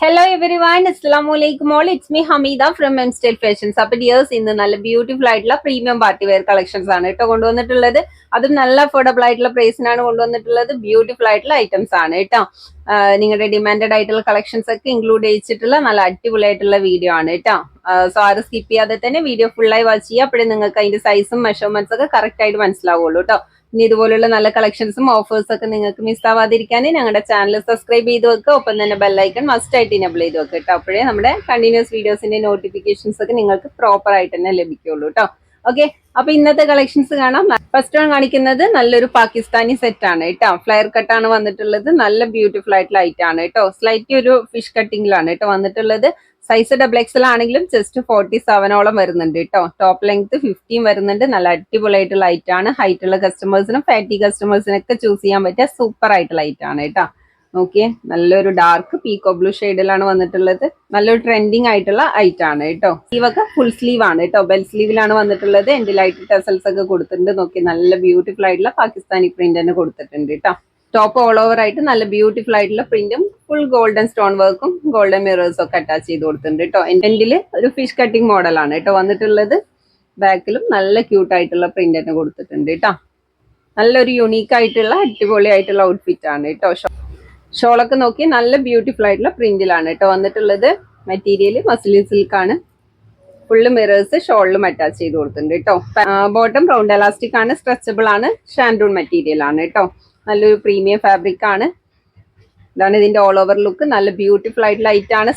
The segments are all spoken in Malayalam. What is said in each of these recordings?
Hello everyone അസ്ലാമലൈക്കും all it's me Hameeda from M Style Fashions അപ്പൊ ഡിയേഴ്സ് ഇന്ന് നല്ല ബ്യൂട്ടിഫുൾ ആയിട്ടുള്ള പ്രീമിയം പാർട്ടി വെയർ കളക്ഷൻസ് ആണ് കേട്ടോ കൊണ്ടുവന്നിട്ടുള്ളത്. അതും നല്ല അഫോർഡബിൾ ആയിട്ടുള്ള പ്രൈസിനാണ് കൊണ്ടുവന്നിട്ടുള്ളത്. ബ്യൂട്ടിഫുൾ ആയിട്ടുള്ള ഐറ്റംസ് ആണ് കേട്ടോ. നിങ്ങളുടെ ഡിമാൻഡഡ് ആയിട്ടുള്ള കളക്ഷൻസ് ഒക്കെ ഇൻക്ലൂഡ് ചെയ്തിട്ടുള്ള നല്ല അടിപൊളി ആയിട്ടുള്ള വീഡിയോ ആണ് കേട്ടോ. സോ ആരും സ്കിപ്പ് ചെയ്യാതെ തന്നെ വീഡിയോ ഫുള്ളായി വാച്ച് ചെയ്യുക. അപ്പോഴേ നിങ്ങൾക്ക് അതിന്റെ സൈസും മെഷർമെന്റ്സ് ഒക്കെ കറക്റ്റ് ആയിട്ട് മനസ്സിലാവുള്ളൂ കേട്ടോ. ഇനി ഇതുപോലുള്ള നല്ല കളക്ഷൻസും ഓഫേഴ്സ് ഒക്കെ നിങ്ങൾക്ക് മിസ് ആവാതിരിക്കാൻ ഞങ്ങളുടെ ചാനൽ സബ്സ്ക്രൈബ് ചെയ്ത് വെക്കുക. ഒപ്പം തന്നെ ബെല്ലൈക്കൺ മസ്റ്റ് ആയിട്ട് ഇനബിൾ ചെയ്ത് വെക്കുക കേട്ടോ. അപ്പോഴേ നമ്മുടെ കണ്ടിന്യൂസ് വീഡിയോസിന്റെ നോട്ടിഫിക്കേഷൻസ് ഒക്കെ നിങ്ങൾക്ക് പ്രോപ്പർ ആയിട്ട് തന്നെ ലഭിക്കുള്ളൂ കേട്ടോ. ഓക്കെ അപ്പൊ ഇന്നത്തെ കളക്ഷൻസ് കാണാം. ഫസ്റ്റ് വൺ കാണിക്കുന്നത് നല്ലൊരു പാകിസ്ഥാനി സെറ്റ് ആണ് കേട്ടോ. ഫ്ലയർ കട്ടാണ് വന്നിട്ടുള്ളത്. നല്ല ബ്യൂട്ടിഫുൾ ആയിട്ടുള്ള ഐറ്റം ആണ് കേട്ടോ. സ്ലൈറ്റ് ഒരു ഫിഷ് കട്ടിങ്ങിലാണ് കേട്ടോ വന്നിട്ടുള്ളത്. സൈസ് ഡബിൾ എക്സൽ ആണെങ്കിലും ജസ്റ്റ് ഫോർട്ടി സെവനോളം വരുന്നുണ്ട് കേട്ടോ ടോപ്പ് ലെങ്ത് ഫിഫ്റ്റീൻ വരുന്നുണ്ട്. നല്ല അടിപൊളിയായിട്ടുള്ള ലൈറ്റ് ആണ്. ഹൈറ്റ് ഉള്ള കസ്റ്റമേഴ്സിനും ഫാറ്റി കസ്റ്റമേഴ്സിനൊക്കെ ചൂസ് ചെയ്യാൻ പറ്റിയ സൂപ്പർ ആയിട്ടുള്ള ലൈറ്റ് ആണ് കേട്ടോ നോക്കിയേ നല്ലൊരു ഡാർക്ക് പീക്കോ ബ്ലൂ ഷെയ്ഡിലാണ് വന്നിട്ടുള്ളത്. നല്ലൊരു ട്രെൻഡിങ് ആയിട്ടുള്ള ഐറ്റം ആണ് കേട്ടോ സ്ലീവൊക്കെ ഫുൾ സ്ലീവ് ആണ് കേട്ടോ ബെൽ സ്ലീവിലാണ് വന്നിട്ടുള്ളത്. എന്റെ ലൈറ്റ് ടെസൽസ് ഒക്കെ കൊടുത്തിട്ടുണ്ട്. നോക്കി നല്ല ബ്യൂട്ടിഫുൾ ആയിട്ടുള്ള പാകിസ്ഥാനി പ്രിന്റ് തന്നെ കൊടുത്തിട്ടുണ്ട് കേട്ടോ ടോപ്പ് ഓൾ ഓവർ ആയിട്ട് നല്ല ബ്യൂട്ടിഫുൾ ആയിട്ടുള്ള പ്രിന്റും ഫുൾ ഗോൾഡൻ സ്റ്റോൺ വർക്കും ഗോൾഡൻ മിറേഴ്സും ഒക്കെ അറ്റാച്ച് ചെയ്ത് കൊടുത്തിട്ടുണ്ട് കേട്ടോ എൻഡിൽ ഒരു ഫിഷ് കട്ടിംഗ് മോഡലാണ് കേട്ടോ വന്നിട്ടുള്ളത് ബാക്കിലും നല്ല ക്യൂട്ട് ആയിട്ടുള്ള പ്രിന്റ് തന്നെ കൊടുത്തിട്ടുണ്ട് കേട്ടോ നല്ലൊരു യുണീക്ക് ആയിട്ടുള്ള അടിപൊളി ആയിട്ടുള്ള ഔട്ട്ഫിറ്റ് ആണ് കേട്ടോ ഷോളൊക്കെ നോക്കി നല്ല ബ്യൂട്ടിഫുൾ ആയിട്ടുള്ള പ്രിന്റിലാണ് കേട്ടോ വന്നിട്ടുള്ളത് മെറ്റീരിയൽ മസ്ലിൻ സിൽക്ക് ആണ്. ഫുള്ള് മിറേഴ്സ് ഷോളിലും അറ്റാച്ച് ചെയ്ത് കൊടുത്തിട്ടുണ്ട് കേട്ടോ ബോട്ടം റൗണ്ട് എലാസ്റ്റിക് ആണ്. സ്ട്രെച്ചബിൾ ആണ്. ഷാൻഡൂൺ മെറ്റീരിയൽ ആണ് കേട്ടോ നല്ലൊരു പ്രീമിയം ഫാബ്രിക് ആണ്. ഇതാണ് ഇതിന്റെ ഓൾ ഓവർ ലുക്ക് നല്ല ബ്യൂട്ടിഫുൾ ആയിട്ട് ലൈറ്റ് ആണ്.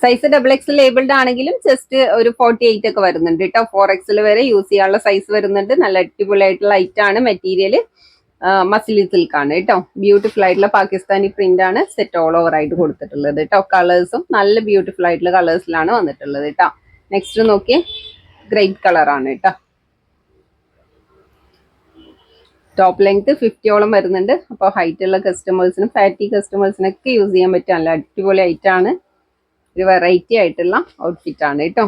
സൈസ് ഡബിൾ എക്സ് ലേബിൾഡ് ആണെങ്കിലും ജസ്റ്റ് ഒരു ഫോർട്ടി എയ്റ്റ് ഒക്കെ വരുന്നുണ്ട് കേട്ടോ ഫോർ എക്സിൽ വരെ യൂസ് ചെയ്യാനുള്ള സൈസ് വരുന്നുണ്ട്. നല്ല അടിപൊളി ആയിട്ടുള്ള ലൈറ്റ് ആണ്. മെറ്റീരിയൽ മസിലി സിൽക്ക് ആണ് കേട്ടോ ബ്യൂട്ടിഫുൾ ആയിട്ടുള്ള പാകിസ്ഥാനി പ്രിന്റ് ആണ് സെറ്റ് ഓൾ ഓവർ ആയിട്ട് കൊടുത്തിട്ടുള്ളത് കേട്ടോ കളേഴ്സും നല്ല ബ്യൂട്ടിഫുൾ ആയിട്ടുള്ള കളേഴ്സിലാണ് വന്നിട്ടുള്ളത് കേട്ടോ നെക്സ്റ്റ് നോക്കിയേ ഗ്രേറ്റ് കളറാണ് കേട്ടോ ടോപ്പ് ലെങ്ത് ഫിഫ്റ്റിയോളം വരുന്നുണ്ട്. അപ്പോൾ ഹൈറ്റ് ഉള്ള കസ്റ്റമേഴ്സിനും ഫാറ്റി കസ്റ്റമേഴ്സിനൊക്കെ യൂസ് ചെയ്യാൻ പറ്റും. നല്ല അടിപൊളി ആണ്. ഒരു വെറൈറ്റി ആയിട്ടുള്ള ഔട്ട്ഫിറ്റ് ആണ് കേട്ടോ.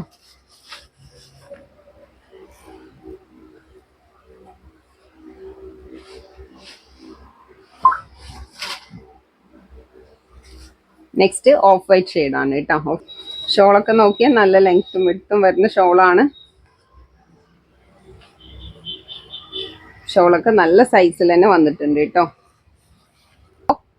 നെക്സ്റ്റ് ഓഫ് വൈറ്റ് ഷെയ്ഡാണ് കേട്ടോ. ഷോളൊക്കെ നോക്കിയാൽ നല്ല ലെങ്ത്തും വിടുത്തും വരുന്ന ഷോളാണ് ഷോളൊക്കെ നല്ല സൈസിൽ തന്നെ വന്നിട്ടുണ്ട് കേട്ടോ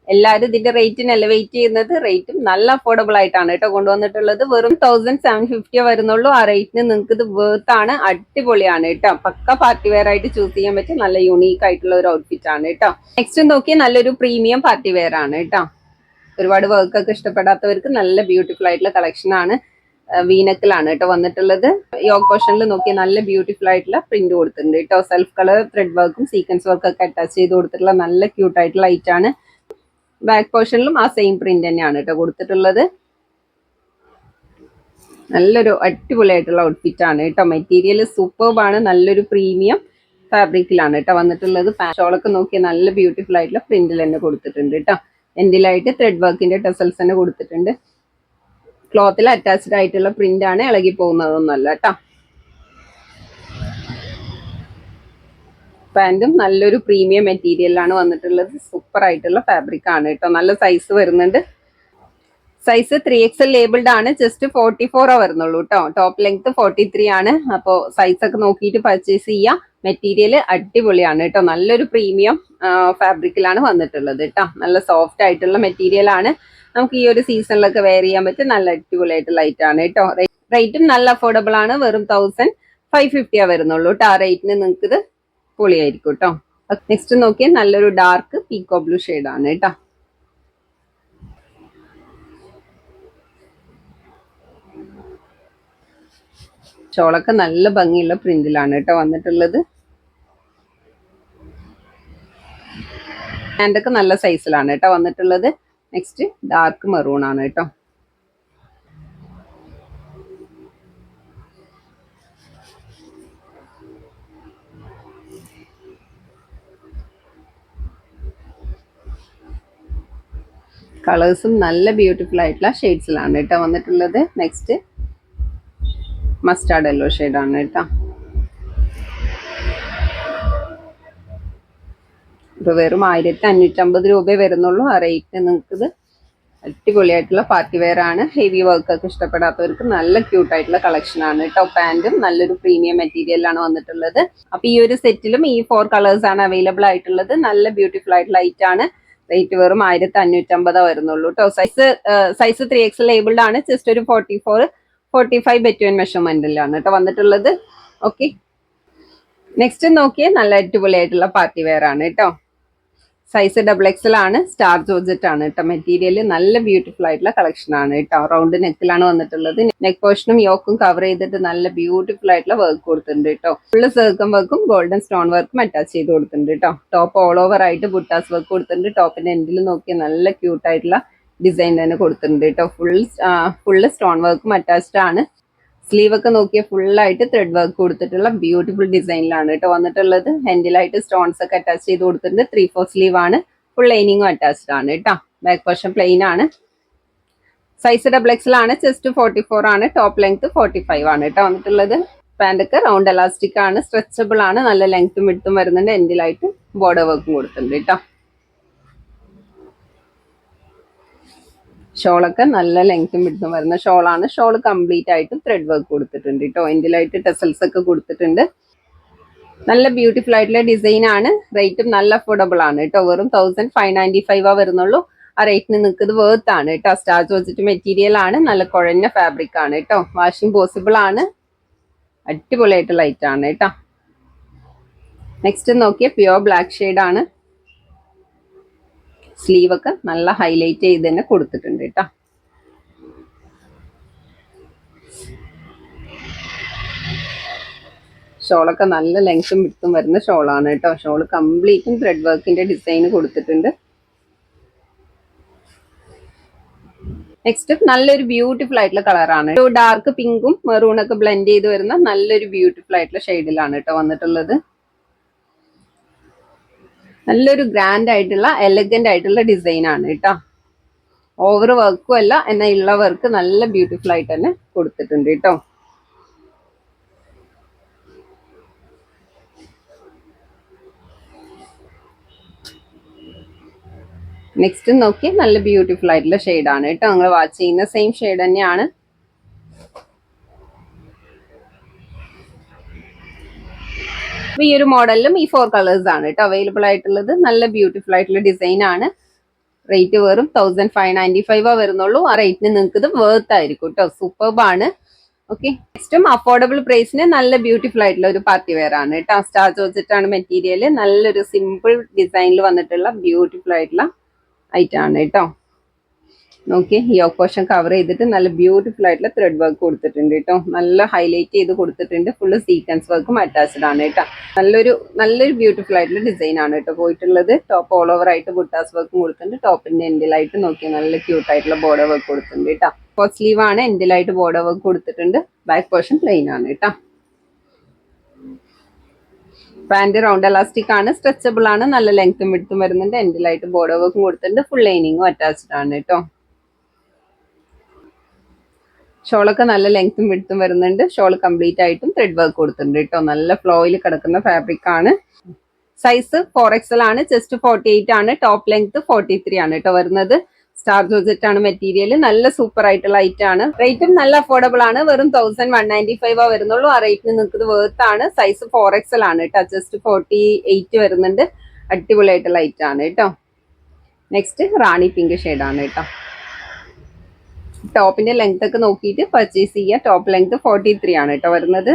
എല്ലാവരും ഇതിന്റെ റേറ്റിനല്ല വെയിറ്റ് ചെയ്യുന്നത്? റേറ്റും നല്ല അഫോർഡബിൾ ആയിട്ടാണ് കേട്ടോ കൊണ്ടുവന്നിട്ടുള്ളത്. വെറും തൗസൻഡ് സെവൻ ഫിഫ്റ്റിയോ വരുന്നുള്ളൂ. ആ റേറ്റിന് നിങ്ങൾക്ക് ഇത് വേർത്ത് ആണ്. അടിപൊളിയാണ് കേട്ടോ പക്ക പാർട്ടി വെയർ ആയിട്ട് ചൂസ് ചെയ്യാൻ പറ്റിയ നല്ല യുണീക്ക് ആയിട്ടുള്ള ഒരു ഔട്ട്ഫിറ്റ് ആണ് കേട്ടോ നെക്സ്റ്റ് നോക്കിയാൽ നല്ലൊരു പ്രീമിയം പാർട്ടി വെയർ ആണ് കേട്ടോ ഒരുപാട് വർക്ക് ഒക്കെ ഇഷ്ടപ്പെടാത്തവർക്ക് നല്ല ബ്യൂട്ടിഫുൾ ആയിട്ടുള്ള കളക്ഷൻ ആണ്. വീനക്കിലാണ് കേട്ടോ വന്നിട്ടുള്ളത്. യോഗ പോർഷനിൽ നോക്കി നല്ല ബ്യൂട്ടിഫുൾ ആയിട്ടുള്ള പ്രിന്റ് കൊടുത്തിട്ടുണ്ട് കേട്ടോ. സെൽഫ് കളർ ത്രെഡ് വർക്കും സീക്വൻസ് വർക്കും ഒക്കെ അറ്റാച്ച് ചെയ്ത് കൊടുത്തിട്ടുള്ള നല്ല ക്യൂട്ട് ആയിട്ടുള്ള ഐറ്റ് ആണ്. ബാക്ക് പോർഷനിലും ആ സെയിം പ്രിന്റ് തന്നെയാണ് കേട്ടോ കൊടുത്തിട്ടുള്ളത്. നല്ലൊരു അടിപൊളിയായിട്ടുള്ള ഔട്ട്ഫിറ്റ് ആണ് കേട്ടോ. മെറ്റീരിയൽ സൂപ്പർബ് ആണ്. നല്ലൊരു പ്രീമിയം ഫാബ്രിക്കിലാണ് കേട്ടോ വന്നിട്ടുള്ളത്. ഷോളൊക്കെ നോക്കിയാൽ നല്ല ബ്യൂട്ടിഫുൾ ആയിട്ടുള്ള പ്രിന്റിൽ തന്നെ കൊടുത്തിട്ടുണ്ട് കേട്ടോ. എൻഡിലായിട്ട് ത്രെഡ് വർക്കിന്റെ ടെസൽസ് തന്നെ കൊടുത്തിട്ടുണ്ട്. ക്ലോത്തിൽ അറ്റാച്ച്ഡ് ആയിട്ടുള്ള പ്രിന്റ് ആണ് ഇളകി പോകുന്നതൊന്നുമല്ല കേട്ടോ. പാന്റും നല്ലൊരു പ്രീമിയം മെറ്റീരിയലാണ് വന്നിട്ടുള്ളത്. സൂപ്പർ ആയിട്ടുള്ള ഫാബ്രിക് ആണ് കേട്ടോ. നല്ല സൈസ് വരുന്നുണ്ട്. സൈസ് ത്രീ എക്സ് ലേബിൾഡ് ആണ്. ജസ്റ്റ് ഫോർട്ടി ഫോറോ വരുന്നുള്ളൂ കേട്ടോ ടോപ്പ് ലെങ്ത് ഫോർട്ടി ത്രീ ആണ്. അപ്പോൾ സൈസ് ഒക്കെ നോക്കിയിട്ട് പർച്ചേസ് ചെയ്യാം. മെറ്റീരിയൽ അടിപൊളിയാണ് കേട്ടോ നല്ലൊരു പ്രീമിയം ഫാബ്രിക്കിലാണ് വന്നിട്ടുള്ളത് കേട്ടോ നല്ല സോഫ്റ്റ് ആയിട്ടുള്ള മെറ്റീരിയൽ ആണ്. നമുക്ക് ഈ ഒരു സീസണിലൊക്കെ വെയർ ചെയ്യാൻ പറ്റും നല്ല അടിപൊളിയായിട്ടുള്ള ലൈറ്റ് ആണ് കേട്ടോ റേറ്റും നല്ല അഫോർഡബിൾ ആണ്. വെറും തൗസൻഡ് ഫൈവ് ഫിഫ്റ്റിയാ വരുന്നുള്ളൂ കേട്ടോ ആ റേറ്റിന് നിങ്ങൾക്ക് ഇത് പൊളിയായിരിക്കും കേട്ടോ നെക്സ്റ്റ് നോക്കിയാൽ നല്ലൊരു ഡാർക്ക് പീക്കോ ബ്ലൂ ഷെയ്ഡാണ് കേട്ടോ ഷോളൊക്കെ നല്ല ഭംഗിയുള്ള പ്രിന്റിലാണ് കേട്ടോ വന്നിട്ടുള്ളത്. ഹാൻഡൊക്കെ നല്ല സൈസിലാണ് കേട്ടോ വന്നിട്ടുള്ളത്. നെക്സ്റ്റ് ഡാർക്ക് മെറൂൺ ആണ് കേട്ടോ. കളേഴ്സും നല്ല ബ്യൂട്ടിഫുൾ ആയിട്ടുള്ള ഷെയ്ഡ്സിലാണ് കേട്ടോ വന്നിട്ടുള്ളത്. നെക്സ്റ്റ് മസ്റ്റാർഡ് യെല്ലോ ഷെയ്ഡാണ് കേട്ടോ. ഇപ്പോൾ വെറും ആയിരത്തി അഞ്ഞൂറ്റമ്പത് രൂപയെ വരുന്നുള്ളൂ. ആ റേറ്റിന് നിങ്ങൾക്കിത് അടിപൊളിയായിട്ടുള്ള പാർട്ടി വെയർ ആണ്. ഹെവി വർക്ക് ഒക്കെ ഇഷ്ടപ്പെടാത്തവർക്ക് നല്ല ക്യൂട്ട് ആയിട്ടുള്ള കളക്ഷൻ ആണ് കേട്ടോ. പാന്റും നല്ലൊരു പ്രീമിയം മെറ്റീരിയലാണ് വന്നിട്ടുള്ളത്. അപ്പൊ ഈ ഒരു സെറ്റിലും ഈ ഫോർ കളേഴ്സ് ആണ് അവൈലബിൾ ആയിട്ടുള്ളത്. നല്ല ബ്യൂട്ടിഫുൾ ആയിട്ട് ലൈറ്റ് ആണ്. റേറ്റ് വെറും ആയിരത്തി അഞ്ഞൂറ്റമ്പതേ വരുന്നുള്ളൂ കേട്ടോ. Size size three X labelled ആണ്. ജസ്റ്റ് ഒരു forty four forty five between മെഷർമെന്റിലാണ് കേട്ടോ വന്നിട്ടുള്ളത്. ഓക്കെ നെക്സ്റ്റ് നോക്കിയേ നല്ല അടിപൊളിയായിട്ടുള്ള പാർട്ടി വെയർ ആണ് കേട്ടോ സൈസ് ഡബിൾ എക്സൽ ആണ് സ്റ്റാർ ജോർജറ്റ് ആണ് കേട്ടോ മെറ്റീരിയൽ നല്ല ബ്യൂട്ടിഫുൾ ആയിട്ടുള്ള കളക്ഷൻ ആണ് കേട്ടോ റൗണ്ട് നെക്കിലാണ് വന്നിട്ടുള്ളത്. നെക്ക് പോർഷനും യോക്കും കവർ ചെയ്തിട്ട് നല്ല ബ്യൂട്ടിഫുൾ ആയിട്ടുള്ള വർക്ക് കൊടുത്തിട്ടുണ്ട് കേട്ടോ ഫുള്ള് സർക്കം വർക്കും ഗോൾഡൻ സ്റ്റോൺ വർക്കും അറ്റാച്ച് ചെയ്ത് കൊടുത്തിട്ടുണ്ട് കേട്ടോ ടോപ്പ് ഓൾ ഓവർ ആയിട്ട് ബുട്ടാസ് വർക്ക് കൊടുത്തിട്ടുണ്ട്. ടോപ്പിന്റെ എൻഡിൽ നോക്കിയാൽ നല്ല ക്യൂട്ട് ആയിട്ടുള്ള ഡിസൈൻ തന്നെ കൊടുത്തിട്ടുണ്ട് കേട്ടോ ഫുൾ ഫുള്ള് സ്റ്റോൺ വർക്കും അറ്റാച്ച്ഡ് ആണ്. സ്ലീവ് ഒക്കെ നോക്കിയ ഫുൾ ആയിട്ട് ത്രെഡ് വർക്ക് കൊടുത്തിട്ടുള്ള ബ്യൂട്ടിഫുൾ ഡിസൈനിലാണ് കേട്ടോ വന്നിട്ടുള്ളത്. ഹാൻഡിലായിട്ട് സ്റ്റോൺസ് ഒക്കെ അറ്റാച്ച് ചെയ്ത് കൊടുത്തിട്ടുണ്ട്. ത്രീ ഫോർ സ്ലീവ് ആണ്. ഫുൾ ലൈനിങ്ങും അറ്റാച്ച്ഡ് ആണ് കേട്ടോ ബാക്ക് പോർഷൻ പ്ലെയിൻ ആണ്. സൈസ് ഡബിൾ ആണ്. ചെസ്റ്റ് ഫോർട്ടി ഫോർ ആണ്. ടോപ്പ് ലെങ്ത് ഫോർട്ടി ഫൈവ് ആണ് കേട്ടോ വന്നിട്ടുള്ളത്. പാന്റ് ഒക്കെ റൗണ്ട് എലാസ്റ്റിക് ആണ്. സ്ട്രെച്ചബിൾ ആണ്. നല്ല ലെങ്ത്തും വിടുത്തും വരുന്നുണ്ട്. എൻഡിലായിട്ട് ബോർഡർ വർക്കും കൊടുത്തിട്ടുണ്ട് കേട്ടോ ഷോളൊക്കെ നല്ല ലെങ്ത്തും വിടുത്തും വരുന്ന ഷോളാണ്. ഷോൾ കംപ്ലീറ്റ് ആയിട്ട് ത്രെഡ് വർക്ക് കൊടുത്തിട്ടുണ്ട് കേട്ടോ എൻഡിലായിട്ട് ടെസൽസ് ഒക്കെ കൊടുത്തിട്ടുണ്ട്. നല്ല ബ്യൂട്ടിഫുൾ ആയിട്ടുള്ള ഡിസൈൻ ആണ്. റേറ്റും നല്ല അഫോർഡബിൾ ആണ് കേട്ടോ വെറും തൗസൻഡ് ഫൈവ് നയന്റി ഫൈവ് ആ വരുന്നുള്ളൂ. ആ റേറ്റിന് നിൽക്കുന്നത് വേർത്ത് ആണ് കേട്ടോ സ്റ്റാർ വെച്ചിട്ട് മെറ്റീരിയൽ ആണ്. നല്ല കുഴഞ്ഞ ഫാബ്രിക് ആണ് കേട്ടോ വാഷിംഗ് പോസിബിൾ ആണ്. അടിപൊളിയായിട്ട് ലൈറ്റ് ആണ് കേട്ടോ നെക്സ്റ്റ് നോക്കിയ പ്യുവർ ബ്ലാക്ക് ആണ്. സ്ലീവ് ഒക്കെ നല്ല ഹൈലൈറ്റ് ചെയ്ത് തന്നെ കൊടുത്തിട്ടുണ്ട് കേട്ടോ ഷോളൊക്കെ നല്ല ലെങ്ത്തും വിടുത്തും വരുന്ന ഷോളാണ് കേട്ടോ ഷോൾ കംപ്ലീറ്റും ത്രെഡ് വർക്കിന്റെ ഡിസൈൻ കൊടുത്തിട്ടുണ്ട്. നെക്സ്റ്റ് നല്ലൊരു ബ്യൂട്ടിഫുൾ ആയിട്ടുള്ള കളറാണ് ഡാർക്ക് പിങ്കും മെറൂണൊക്കെ ബ്ലെൻഡ് ചെയ്ത് വരുന്ന നല്ലൊരു ബ്യൂട്ടിഫുൾ ആയിട്ടുള്ള ഷെയ്ഡിലാണ് കേട്ടോ വന്നിട്ടുള്ളത്. നല്ലൊരു ഗ്രാൻഡ് ആയിട്ടുള്ള എലഗന്റ് ആയിട്ടുള്ള ഡിസൈൻ ആണ് കേട്ടോ. ഓവർ വർക്കും അല്ല എന്നാൽ ഉള്ള വർക്ക് നല്ല ബ്യൂട്ടിഫുൾ ആയിട്ട് തന്നെ കൊടുത്തിട്ടുണ്ട് കേട്ടോ. നെക്സ്റ്റ് നോക്കി നല്ല ബ്യൂട്ടിഫുൾ ആയിട്ടുള്ള ആണ് കേട്ടോ. നിങ്ങൾ വാച്ച് ചെയ്യുന്ന സെയിം ഷെയ്ഡ് തന്നെയാണ്. ഈ ഒരു മോഡലിലും ഈ ഫോർ കളേഴ്സ് ആണ് കേട്ടോ അവൈലബിൾ ആയിട്ടുള്ളത്. നല്ല ബ്യൂട്ടിഫുൾ ആയിട്ടുള്ള ഡിസൈൻ ആണ്. റേറ്റ് വെറും തൗസൻഡ് ഫൈവ് നയന്റി ഫൈവ് വരുന്നുള്ളൂ. ആ റേറ്റിന് നിങ്ങൾക്ക് ഇത് വേർത്ത് ആയിരിക്കും കേട്ടോ സൂപ്പർബ് ആണ്. ഓക്കെ നെക്സ്റ്റും അഫോർഡബിൾ പ്രൈസിന് നല്ല ബ്യൂട്ടിഫുൾ ആയിട്ടുള്ള ഒരു പാർട്ടി വെയർ ആണ് കേട്ടോ സ്റ്റാർ ചോദിച്ചിട്ടാണ് മെറ്റീരിയൽ നല്ലൊരു സിമ്പിൾ ഡിസൈനിൽ വന്നിട്ടുള്ള ബ്യൂട്ടിഫുൾ ആയിട്ടുള്ള ഐറ്റം ആണ് കേട്ടോ നോക്കി ഈ പോർഷൻ കവർ ചെയ്തിട്ട് നല്ല ബ്യൂട്ടിഫുൾ ആയിട്ടുള്ള ത്രെഡ് വർക്ക് കൊടുത്തിട്ടുണ്ട് കേട്ടോ. നല്ല ഹൈലൈറ്റ് ചെയ്ത് കൊടുത്തിട്ടുണ്ട്. ഫുള്ള് സീക്വൻസ് വർക്കും അറ്റാച്ച്ഡ് ആണ് കേട്ടോ. നല്ലൊരു നല്ലൊരു ബ്യൂട്ടിഫുൾ ആയിട്ടുള്ള ഡിസൈൻ ആണ് കേട്ടോ പോയിട്ടുള്ളത്. ടോപ്പ് ഓൾ ഓവർ ആയിട്ട് ബുട്ടാസ് വർക്കും കൊടുത്തിട്ടുണ്ട്. ടോപ്പിന്റെ എൻഡിലായിട്ട് നോക്കി നല്ല ക്യൂട്ട് ആയിട്ടുള്ള ബോർഡർ വർക്ക് കൊടുത്തിട്ടുണ്ട് കേട്ടോ. ഫോർ സ്ലീവ് ആണ് എൻഡിലായിട്ട് ബോർഡർ വർക്ക് കൊടുത്തിട്ടുണ്ട്. ബാക്ക് പോർഷൻ പ്ലെയിൻ ആണ് കേട്ടോ. പാന്റ് റൗണ്ട് എലാസ്റ്റിക് ആണ് സ്ട്രെച്ചബിൾ ആണ്. നല്ല ലെങ്ത്തും വിടുത്തും വരുന്നുണ്ട്. എൻഡിലായിട്ട് ബോർഡർ വർക്കും കൊടുത്തിട്ടുണ്ട്. ഫുൾ ലൈനിങ്ങും അറ്റാച്ച്ഡ് ആണ് കേട്ടോ. ഷോളൊക്കെ നല്ല ലെങ്ത്തും വിടുത്തും വരുന്നുണ്ട്. ഷോൾ കംപ്ലീറ്റ് ആയിട്ടും ത്രെഡ് വർക്ക് കൊടുത്തിട്ടുണ്ട് കേട്ടോ. നല്ല ഫ്ലോയിൽ കിടക്കുന്ന ഫാബ്രിക് ആണ്. സൈസ് ഫോർ എക്സൽ ആണ്. ജസ്റ്റ് ഫോർട്ടി എയ്റ്റ് ആണ്. ടോപ്പ് ലെങ്ത് ഫോർട്ടി ത്രീ ആണ് കേട്ടോ വരുന്നത്. സ്റ്റാർ ജോസെറ്റ് ആണ് മെറ്റീരിയൽ നല്ല സൂപ്പർ ആയിട്ടുള്ള ഐറ്റം ആണ്. റേറ്റും നല്ല അഫോർഡബിൾ ആണ്. വെറും തൗസൻഡ് വൺ നയന്റി ഫൈവ് വരുന്നുള്ളൂ. ആ റേറ്റിന് നിൽക്കുന്നത് വേർത്ത് ആണ്. സൈസ് ഫോർ എക്സൽ ആണ് കേട്ടോ. ജസ്റ്റ് ഫോർട്ടി എയ്റ്റ് വരുന്നുണ്ട്. അടിപൊളിയായിട്ടുള്ള ഐറ്റം ആണ് കേട്ടോ. നെക്സ്റ്റ് റാണി പിങ്ക് ഷെയ്ഡ് ആണ് കേട്ടോ. ടോപ്പിന്റെ ലെങ്ത് ഒക്കെ നോക്കിയിട്ട് പർച്ചേസ് ചെയ്യുക ടോപ്പ് ലെങ്ത് ഫോർട്ടി ത്രീ ആണ് കേട്ടോ വരുന്നത്.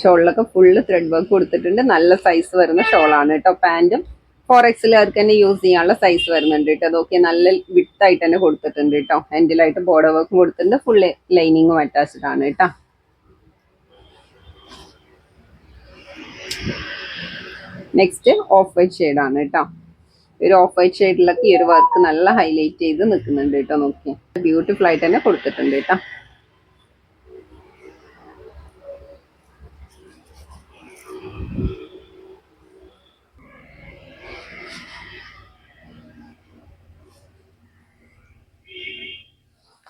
ഷോളിലൊക്കെ ഫുള്ള് ത്രെഡ് വർക്ക് കൊടുത്തിട്ടുണ്ട്. നല്ല സൈസ് വരുന്ന ഷോളാണ് കേട്ടോ പാന്റും ഫോർ എക്സിലുകാർക്ക് തന്നെ യൂസ് ചെയ്യാനുള്ള സൈസ് വരുന്നുണ്ട് കേട്ടോ അതൊക്കെ നല്ല വിട്ടായിട്ട് തന്നെ കൊടുത്തിട്ടുണ്ട് കേട്ടോ എൻഡിലായിട്ട് ബോർഡർ വർക്കും കൊടുത്തിട്ടുണ്ട്. ഫുള്ള് ലൈനിങ്ങും അറ്റാച്ച്ഡ് ആണ് കേട്ടോ നെക്സ്റ്റ് ഓഫ് വൈറ്റ് ഷെയ്ഡാണ് കേട്ടോ ഒരു ഓഫ് വൈറ്റ് ഷെയ്ഡിലൊക്കെ ഈ ഒരു വർക്ക് നല്ല ഹൈലൈറ്റ് ചെയ്ത് നിൽക്കുന്നുണ്ട് കേട്ടോ നോക്കി ബ്യൂട്ടിഫുൾ ആയിട്ട് തന്നെ കൊടുത്തിട്ടുണ്ട് കേട്ടോ.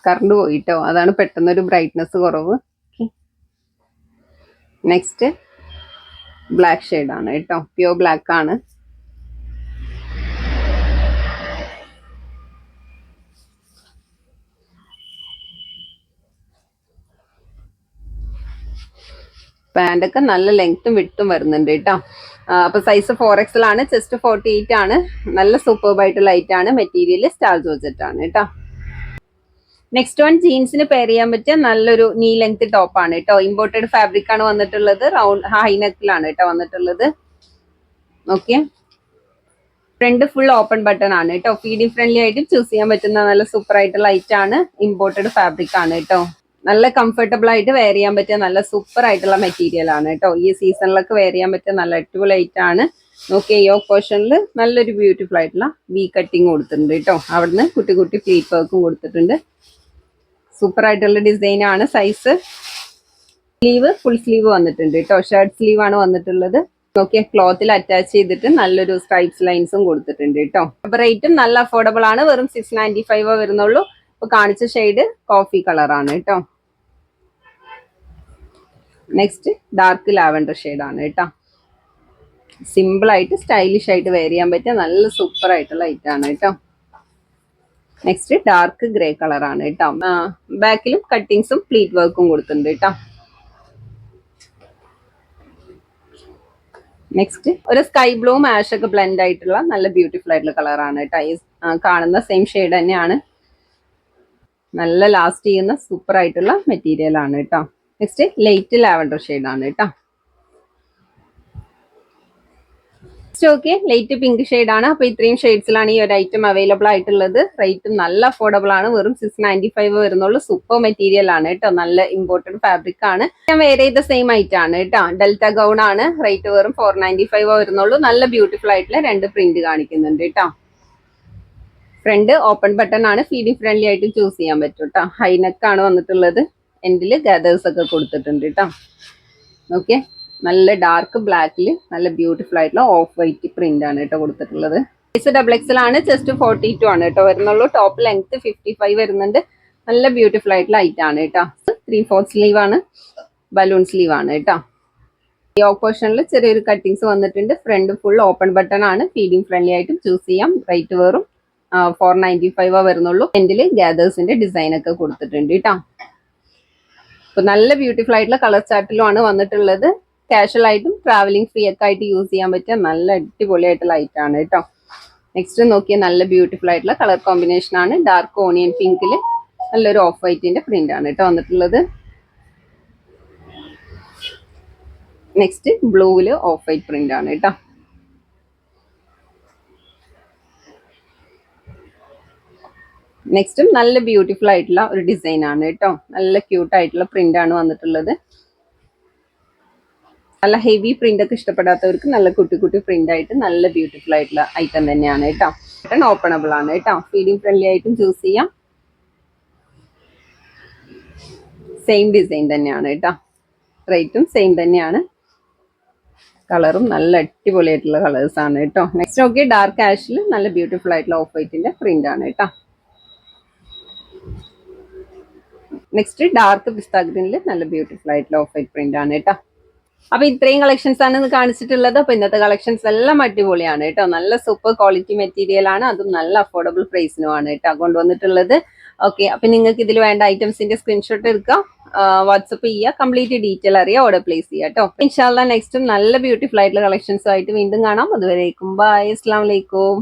കറണ്ട് പോയിട്ടോ അതാണ് പെട്ടെന്നൊരു ബ്രൈറ്റ്നെസ് കുറവ്. നെക്സ്റ്റ് ബ്ലാക്ക് ഷെയ്ഡാണ് കേട്ടോ. പ്യോർ ബ്ലാക്ക് ആണ്. പാന്റ് ഒക്കെ നല്ല ലെങ്ത്തും വിട്ടും വരുന്നുണ്ട് കേട്ടോ. അപ്പൊ സൈസ് ഫോർ എക്സൽ ആണ് ചെസ്റ്റ് ഫോർട്ടി എയ്റ്റ് ആണ്. നല്ല സൂപ്പർബ് ആയിട്ടുള്ള ലൈറ്റ് ആണ്. മെറ്റീരിയൽ സ്റ്റാർ ജോർജറ്റ് ആണ് കേട്ടോ. നെക്സ്റ്റ് വൺ ജീൻസിന് പെയർ ചെയ്യാൻ പറ്റിയ നല്ലൊരു നീ ലെങ്ത് ടോപ്പ് ആണ് കേട്ടോ. ഇമ്പോർട്ടഡ് ഫാബ്രിക് ആണ് വന്നിട്ടുള്ളത്. റൗണ്ട് ഹൈ നെക്കിലാണ് കേട്ടോ വന്നിട്ടുള്ളത്. Okay front full open button ആണ് കേട്ടോ. ഫീഡിംഗ് ഫ്രണ്ട്ലി ആയിട്ട് ചൂസ് ചെയ്യാൻ പറ്റുന്ന നല്ല സൂപ്പർ ആയിട്ടുള്ള ലൈറ്റ് ആണ്. ഇമ്പോർട്ടഡ് ഫാബ്രിക് ആണ് കേട്ടോ. നല്ല കംഫർട്ടബിൾ ആയിട്ട് വെയർ ചെയ്യാൻ പറ്റിയ നല്ല സൂപ്പർ ആയിട്ടുള്ള മെറ്റീരിയൽ ആണ് കേട്ടോ. ഈ സീസണിലൊക്കെ വെയർ ചെയ്യാൻ പറ്റിയ നല്ല അടിപൊളി ആണ്. നോക്കിയ യോ പോർഷനിൽ നല്ലൊരു ബ്യൂട്ടിഫുൾ ആയിട്ടുള്ള വി കട്ടിങ് കൊടുത്തിട്ടുണ്ട് കേട്ടോ. അവിടുന്ന് കുട്ടി കുട്ടി ഫ്ലീറ്റ് വർക്കും കൊടുത്തിട്ടുണ്ട്. സൂപ്പർ ആയിട്ടുള്ള ഡിസൈൻ ആണ് സൈസ് സ്ലീവ് ഫുൾ സ്ലീവ് വന്നിട്ടുണ്ട് കേട്ടോ. ഷർട്ട് സ്ലീവ് ആണ് വന്നിട്ടുള്ളത്. നോക്കിയ ക്ലോത്തിൽ അറ്റാച്ച് ചെയ്തിട്ട് നല്ലൊരു സ്ട്രൈപ്സ് ലൈൻസും കൊടുത്തിട്ടുണ്ട് കേട്ടോ. അപ്പൊ റേറ്റും നല്ല അഫോർഡബിൾ ആണ്. വെറും സിക്സ് നയന്റി ഫൈവ് വരുന്നുള്ളൂ. ഇപ്പൊ കാണിച്ച ഷെയ്ഡ് കോഫി കളറാണ് കേട്ടോ. നെക്സ്റ്റ് ഡാർക്ക് ലാവൻഡർ ആണ് കേട്ടോ. സിമ്പിൾ ആയിട്ട് സ്റ്റൈലിഷ് ആയിട്ട് വെയർ ചെയ്യാൻ പറ്റിയ നല്ല സൂപ്പർ ആയിട്ടുള്ള ലൈറ്റ് ആണ് കേട്ടോ. നെക്സ്റ്റ് ഡാർക്ക് ഗ്രേ കളറാണ് കേട്ടോ. ബാക്കിലും കട്ടിങ്സും പ്ലീറ്റ് വർക്കും കൊടുത്തിട്ടുണ്ട് കേട്ടോ. നെക്സ്റ്റ് ഒരു സ്കൈ ബ്ലൂവും ഒക്കെ ബ്ലെൻഡ് ആയിട്ടുള്ള നല്ല ബ്യൂട്ടിഫുൾ ആയിട്ടുള്ള കളറാണ് കേട്ടോ. ഈ കാണുന്ന സെയിം ഷെയ്ഡ് തന്നെയാണ്. നല്ല ലാസ്റ്റ് ചെയ്യുന്ന സൂപ്പർ ആയിട്ടുള്ള മെറ്റീരിയൽ ആണ് കേട്ടോ. നെക്സ്റ്റ് ലൈറ്റ് ലാവൻഡർ ആണ് കേട്ടോ. ഓക്കെ ലൈറ്റ് പിങ്ക് ആണ്. അപ്പോൾ ഇത്രയും ഷെയ്ഡ്സിലാണ് ഈ ഒരു ഐറ്റം അവൈലബിൾ ആയിട്ടുള്ളത്. റേറ്റും നല്ല അഫോർഡബിൾ ആണ്. വെറും സിക്സ് നയന്റി ഫൈവ് വരുന്നുള്ളൂ. സൂപ്പർ മെറ്റീരിയൽ ആണ് കേട്ടോ. നല്ല ഇമ്പോർട്ടന്റ് ഫാബ്രിക് ആണ്. ഞാൻ വേറെ ചെയ്ത സെയിം ഐറ്റം ആണ് കേട്ടോ. ഡെൽറ്റ ഗൗൺ ആണ്. റേറ്റ് വെറും ഫോർ നയന്റി ഫൈവ് വരുന്നുള്ളൂ. നല്ല ബ്യൂട്ടിഫുൾ ആയിട്ടുള്ള രണ്ട് പ്രിന്റ് കാണിക്കുന്നുണ്ട് കേട്ടോ. ഫ്രണ്ട് ഓപ്പൺ ബട്ടൺ ആണ്. ഫീഡിങ് ഫ്രണ്ട്ലി ആയിട്ട് ചൂസ് ചെയ്യാൻ പറ്റും കേട്ടോ. ഹൈനെക്ക് ആണ് വന്നിട്ടുള്ളത്. എൻഡിൽ ഗാദേഴ്സ് ഒക്കെ കൊടുത്തിട്ടുണ്ട് കേട്ടോ ഓക്കെ നല്ല ഡാർക്ക് ബ്ലാക്കിൽ നല്ല ബ്യൂട്ടിഫുൾ ആയിട്ടുള്ള ഓഫ് വൈറ്റ് പ്രിന്റ് ആണ് കേട്ടോ കൊടുത്തിട്ടുള്ളത്. സൈസ് ഡബിൾ എക്സൽ ആണ് ജസ്റ്റ് ഫോർട്ടി ടു ആണ് കേട്ടോ വരുന്നുള്ളൂ. ടോപ്പ് ലെങ്ത് ഫിഫ്റ്റി ഫൈവ് വരുന്നുണ്ട്. നല്ല ബ്യൂട്ടിഫുൾ ആയിട്ടുള്ള ഐറ്റം ആണ് കേട്ടോ ത്രീ ഫോർത്ത് സ്ലീവ് ആണ് ബലൂൺ സ്ലീവ് ആണ് കേട്ടോ ഈ ഓപ്പോഷനിൽ ചെറിയൊരു കട്ടിങ്സ് വന്നിട്ടുണ്ട്. ഫ്രണ്ട് ഫുൾ ഓപ്പൺ ബട്ടൺ ആണ്. ഫീഡിങ് ഫ്രണ്ട്ലി ആയിട്ടും ചൂസ് ചെയ്യാം. റേറ്റ് വേറും ഫോർ നയന്റി ഫൈവ് വരുന്നുള്ളൂ. എൻഡിൽ ഗ്യാദേഴ്സിന്റെ ഡിസൈൻ ഒക്കെ കൊടുത്തിട്ടുണ്ട് കേട്ടോ അപ്പൊ നല്ല ബ്യൂട്ടിഫുൾ ആയിട്ടുള്ള കളർ ചാർട്ടിലുമാണ് വന്നിട്ടുള്ളത്. കാഷ്വൽ ആയിട്ടും ട്രാവലിംഗ് ഫ്രീ ഒക്കെ ആയിട്ട് യൂസ് ചെയ്യാൻ പറ്റിയ നല്ല അടിപൊളിയായിട്ട് ലൈറ്റ് ആണ് കേട്ടോ. നെക്സ്റ്റ് നോക്കിയ നല്ല ബ്യൂട്ടിഫുൾ ആയിട്ടുള്ള കളർ കോമ്പിനേഷൻ ആണ്. ഡാർക്ക് ഓണിയൻ പിങ്കിൽ നല്ലൊരു ഓഫ് വൈറ്റിന്റെ പ്രിന്റ് ആണ് കേട്ടോ വന്നിട്ടുള്ളത്. നെക്സ്റ്റ് ബ്ലൂവിൽ ഓഫ് വൈറ്റ് പ്രിന്റ് ആണ് കേട്ടോ. നെക്സ്റ്റും നല്ല ബ്യൂട്ടിഫുൾ ആയിട്ടുള്ള ഒരു ഡിസൈൻ ആണ് കേട്ടോ. നല്ല ക്യൂട്ട് ആയിട്ടുള്ള പ്രിന്റ് ആണ് വന്നിട്ടുള്ളത്. നല്ല ഹെവി പ്രിന്റ് ഒക്കെ ഇഷ്ടപ്പെടാത്തവർക്ക് നല്ല കുട്ടി കുട്ടി പ്രിന്റ് ആയിട്ട് നല്ല ബ്യൂട്ടിഫുൾ ആയിട്ടുള്ള ഐറ്റം തന്നെയാണ് കേട്ടോ. ബട്ടൺ ഓപ്പണബിൾ ആണ് കേട്ടോ. ഫീഡിങ് ഫ്രണ്ട്ലി ആയിട്ടും ചൂസ് ചെയ്യാം. സെയിം ഡിസൈൻ തന്നെയാണ് കേട്ടോ. റേറ്റും സെയിം തന്നെയാണ്. കളറും നല്ല അടിപൊളിയായിട്ടുള്ള കളേഴ്സ് ആണ് കേട്ടോ. നെക്സ്റ്റ് നോക്കി ഡാർക്ക് ആഷിൽ നല്ല ബ്യൂട്ടിഫുൾ ആയിട്ടുള്ള ഓഫ് വൈറ്റിന്റെ പ്രിന്റ് ആണ് കേട്ടോ. നെക്സ്റ്റ് ഡാർക്ക് പിസ്ത ഗ്രീനിൽ നല്ല ബ്യൂട്ടിഫുൾ ആയിട്ടുള്ള ഓഫ് വൈറ്റ് പ്രിന്റ് ആണ് കേട്ടോ. അപ്പൊ ഇത്രയും കളക്ഷൻസ് ആണ് കാണിച്ചിട്ടുള്ളത്. അപ്പൊ ഇന്നത്തെ കളക്ഷൻസ് എല്ലാം അടിപൊളിയാണ് കേട്ടോ. നല്ല സൂപ്പർ ക്വാളിറ്റി മെറ്റീരിയൽ ആണ്. അതും നല്ല അഫോർഡബിൾ പ്രൈസിനുമാണ് കേട്ടോ കൊണ്ടുവന്നിട്ടുള്ളത്. ഓക്കെ അപ്പൊ നിങ്ങൾക്ക് ഇതിൽ വേണ്ട ഐറ്റംസിന്റെ സ്ക്രീൻഷോട്ട് എടുക്കാം. വാട്സപ്പ് ചെയ്യുക കംപ്ലീറ്റ് ഡീറ്റെയിൽ അറിയാം. ഓർഡർ പ്ലേസ് ചെയ്യുക കേട്ടോ. ഇൻഷാല്ല നെക്സ്റ്റും നല്ല ബ്യൂട്ടിഫുൾ ആയിട്ടുള്ള കളക്ഷൻസും ആയിട്ട് വീണ്ടും കാണാം. അതുവരേക്കും ബൈ അസ്സാം വലൈക്കും